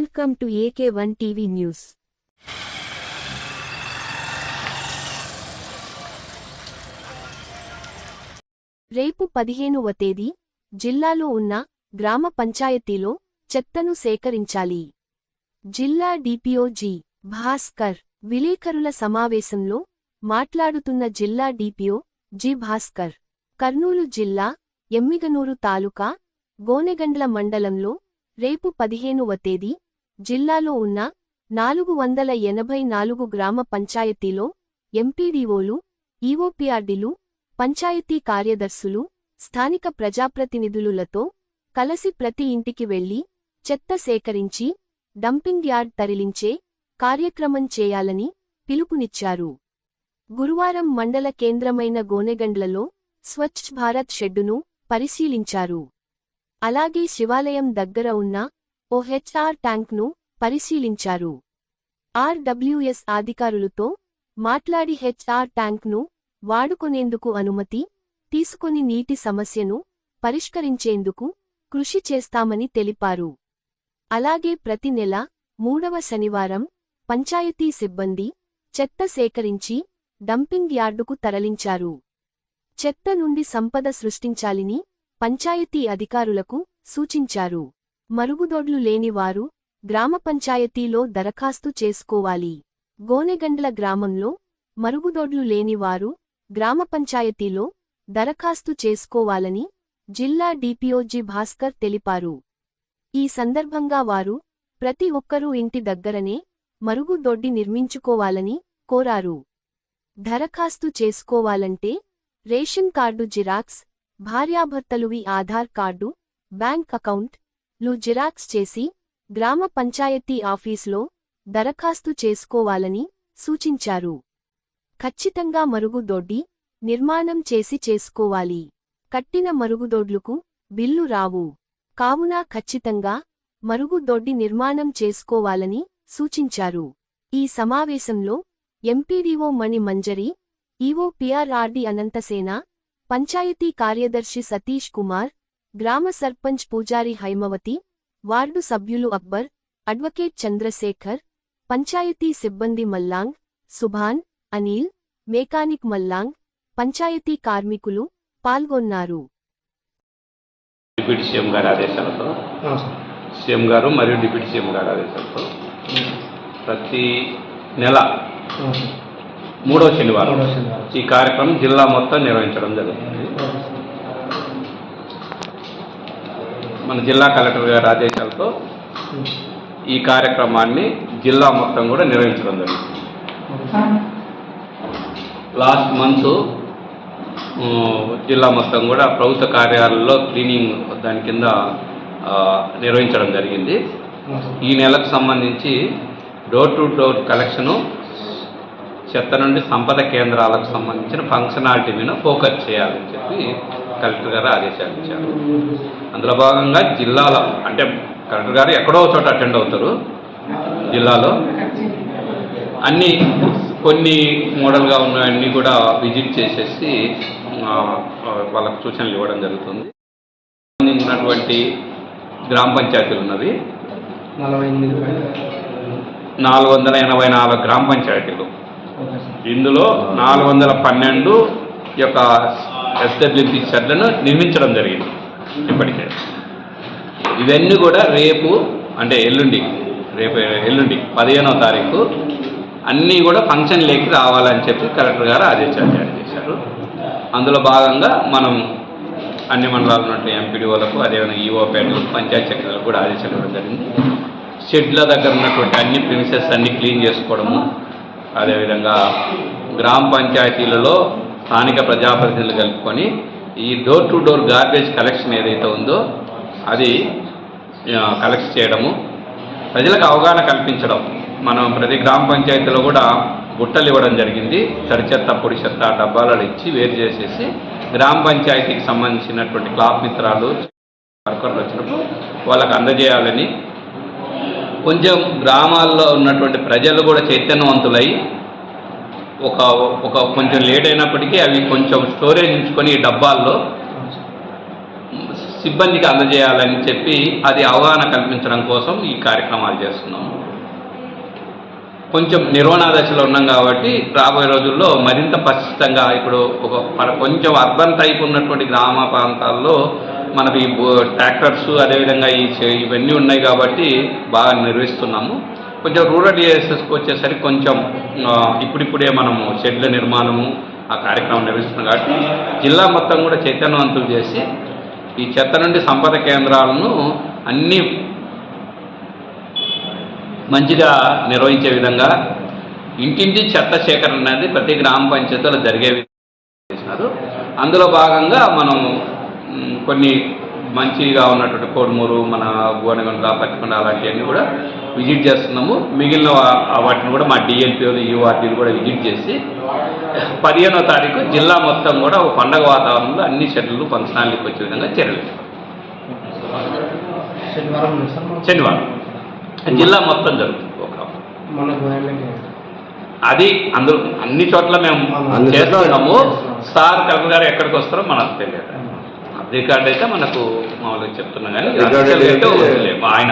Welcome to AK one TV news రేపు పదిహేనువ తేదీ జిల్లాలో ఉన్న గ్రామ పంచాయతీలో చెత్తను సేకరించాలి. జిల్లా డిపిఓ జి భాస్కర్ విలేకరుల సమావేశంలో మాట్లాడుతున్న జిల్లా డిపిఓ జి భాస్కర్ కర్నూలు జిల్లా ఎమ్మిగనూరు తాలూకా గోనెగండ్ల మండలంలో రేపు పదిహేనువ తేదీ జిల్లాలో ఉన్న నాలుగు వందల ఎనభై నాలుగు గ్రామ పంచాయతీలో ఎంపీడీఓలు ఈఓపీఆర్డీలు పంచాయతీ కార్యదర్శులు స్థానిక ప్రజాప్రతినిధులులతో కలసి ప్రతి ఇంటికి వెళ్ళి చెత్త సేకరించి డంపింగ్ యార్డ్ తరలించే కార్యక్రమం చేయాలని పిలుపునిచ్చారు. గురువారం మండల కేంద్రమైన గోనెగండ్లలో స్వచ్ఛ్ భారత్ షెడ్డును పరిశీలించారు. అలాగే శివాలయం దగ్గర ఉన్న ఓ హెచ్ఆర్ ట్యాంక్ను పరిశీలించారు. ఆర్డబ్ల్యూఎస్ అధికారులతో మాట్లాడి హెచ్ఆర్ ట్యాంక్ను వాడుకొనేందుకు అనుమతి తీసుకొని నీటి సమస్యను పరిష్కరించేందుకు కృషి చేస్తామని తెలిపారు. అలాగే ప్రతి నెల మూడవ శనివారం పంచాయతీ సిబ్బంది చెత్త సేకరించి డంపింగ్ యార్డుకు తరలించారు. చెత్త నుండి సంపద సృష్టించాలని పంచాయతీ అధికారులకు సూచించారు. మరుగుదొడ్లు లేనివారు గ్రామ పంచాయతీలో దరఖాస్తు చేసుకోవాలి. గోనెగండ్ల గ్రామంలో మరుగుదొడ్లు లేనివారు గ్రామ పంచాయతీలో దరఖాస్తు చేసుకోవాలని జిల్లా డిపిఓజి భాస్కర్ తెలిపారు. ఈ సందర్భంగా వారు ప్రతి ఒక్కరూ ఇంటి దగ్గరనే మరుగుదొడ్డి నిర్మించుకోవాలని కోరారు. దరఖాస్తు చేసుకోవాలంటే రేషన్ కార్డు జిరాక్స్ భార్యాభర్తలువి ఆధార్ కార్డు బ్యాంక్ అకౌంట్లు జిరాక్స్ చేసి గ్రామ పంచాయతీ ఆఫీసులో దరఖాస్తు చేసుకోవాలని సూచించారు. ఖచ్చితంగా మరుగుదొడ్డి నిర్మాణం చేసి చేసుకోవాలి. కట్టిన మరుగుదొడ్లుకు బిల్లు రావు. కావున ఖచ్చితంగా మరుగుదొడ్డి నిర్మాణం చేసుకోవాలని సూచించారు. ఈ సమావేశంలో MPDO Mani Manjari EO PRRD Anantasena panchayat కార్యదర్శి సతీష్ కుమార్ గ్రామ సర్పంచ్ పూజారి హైమవతి వార్డు సభ్యులు అక్బర్ అడ్వకేట్ చంద్రశేఖర్ పంచాయతీ సిబ్బంది మల్లాంగ్ సుభాన్ అనిల్ మేకానిక్ మల్లాంగ్ పంచాయతీ కార్మికులు పాల్గొన్నారు. డిప్యూటీ సీఎం గారి ఆదేశాలతో. సీఎం గారు మరియు డిప్యూటీ సీఎం గారి ఆదేశాలతో? ప్రతి నెల మూడో శనివారం. ఈ కార్యక్రమం జిల్లా మొత్తం నిర్వహించడం జరుగుతుంది మన జిల్లా కలెక్టర్ గారి ఆదేశాలతో ఈ కార్యక్రమాన్ని జిల్లా మొత్తం కూడా నిర్వహించడం జరిగింది. లాస్ట్ మంత్ జిల్లా మొత్తం కూడా ప్రభుత్వ కార్యాలయంలో క్లీనింగ్ దాని కింద నిర్వహించడం జరిగింది. ఈ నెలకు సంబంధించి డోర్ టు డోర్ కలెక్షను చెత్త నుండి సంపద కేంద్రాలకు సంబంధించిన ఫంక్షనాలిటీ మీద ఫోకస్ చేయాలని చెప్పి కలెక్టర్ గారు ఆదేశాలు ఇచ్చారు. అందులో భాగంగా జిల్లాలో అంటే కలెక్టర్ గారు ఎక్కడో చోట అటెండ్ అవుతారు జిల్లాలో. అన్ని కొన్ని మోడల్గా ఉన్నవన్నీ కూడా విజిట్ చేసేసి వాళ్ళకు సూచనలు ఇవ్వడం జరుగుతుంది. సంబంధించినటువంటి గ్రామ పంచాయతీలు ఉన్నవి. నాలుగు వందల ఎనభై నాలుగు గ్రామ పంచాయతీలు. ఇందులో నాలుగు వందల పన్నెండు యొక్క ఎస్డబ్ల్యూపి షెడ్లను నిర్మించడం జరిగింది ఇప్పటికే. ఇవన్నీ కూడా రేపు అంటే ఎల్లుండి రేపు ఎల్లుండి పదిహేనో తారీఖు అన్నీ కూడా ఫంక్షన్ లేకి రావాలని చెప్పి కలెక్టర్ గారు ఆదేశాలు జారీ చేశారు. అందులో భాగంగా మనం అన్ని మండలాల నుండి ఎంపీడీఓలకు అదేవిధంగా ఈఓ పేటలకు పంచాయతీ సెక్రటరీలకు కూడా ఆదేశాలు ఇవ్వడం జరిగింది. షెడ్ల దగ్గర ఉన్నటువంటి అన్ని ప్రిన్సెస్ అన్ని క్లీన్ చేసుకోవడము అదేవిధంగా గ్రామ పంచాయతీలలో స్థానిక ప్రజాప్రతినిధులు కలుపుకొని ఈ door to door garbage collection ఏదైతే ఉందో అది కలెక్ట్ చేయడము ప్రజలకు అవగాహన కల్పించడం. మనం ప్రతి గ్రామ పంచాయతీలో కూడా బుట్టలు ఇవ్వడం జరిగింది. తడి చెత్త పొడి చెత్త డబ్బాలలో ఇచ్చి వేరు చేసేసి గ్రామ పంచాయతీకి సంబంధించినటువంటి క్లాప్ మిత్రాలు వర్కర్లు వచ్చినప్పుడు వాళ్ళకు అందజేయాలని కొంచెం గ్రామాల్లో ఉన్నటువంటి ప్రజలు కూడా చైతన్యవంతులై ఒక ఒక కొంచెం లేట్ అయినప్పటికీ అవి కొంచెం స్టోరేజ్ ఉంచుకొని డబ్బాల్లో సిబ్బందికి అందజేయాలని చెప్పి అది అవగాహన కల్పించడం కోసం ఈ కార్యక్రమాలు చేస్తున్నాము కొంచెం నిర్వహణ దశలో ఉన్నాం కాబట్టి రాబోయే రోజుల్లో మరింత పటిష్టంగా ఇప్పుడు ఒక కొంచెం అర్బన్ టైప్ ఉన్నటువంటి గ్రామ ప్రాంతాల్లో మనకి ట్రాక్టర్స్ అదేవిధంగా ఈ ఇవన్నీ ఉన్నాయి కాబట్టి బాగా నిర్వహిస్తున్నాము. కొంచెం రూరల్ ఏరియాస్కి వచ్చేసరికి కొంచెం ఇప్పుడిప్పుడే మనము షెడ్ల నిర్మాణము ఆ కార్యక్రమం నిర్వహిస్తున్నాం కాబట్టి జిల్లా మొత్తం కూడా చైతన్యవంతులు చేసి ఈ చెత్త నుండి సంపద కేంద్రాలను అన్నీ మంచిగా నిర్వహించే విధంగా ఇంటింటి చెత్త సేకరణ అనేది ప్రతి గ్రామ పంచాయతీలో జరిగే విధంగా చేసినారు. అందులో భాగంగా మనం కొన్ని మంచిగా ఉన్నటువంటి కోడుమూరు మన గోనగొండ పత్తికొండ అలాంటివన్నీ కూడా విజిట్ చేస్తున్నాము. మిగిలిన వాటిని కూడా మా డిఎల్పిఓలు యూఆర్టీలు కూడా విజిట్ చేసి పదిహేనో తారీఖు జిల్లా మొత్తం కూడా ఒక పండగ వాతావరణంలో అన్ని షెడ్యూళ్ళు ఫంక్షనాలకి వచ్చే విధంగా చర్యలు. శనివారం జిల్లా మొత్తం జరుగుతుంది. అది అందులో అన్ని చోట్ల మేము చేస్తున్నాము. సార్ కలెక్టర్ గారు ఎక్కడికి వస్తారో మనకు తెలియదు. రికార్డ్ అయితే మనకు మామూలుగా చెప్తున్నాం కానీ. ఆయన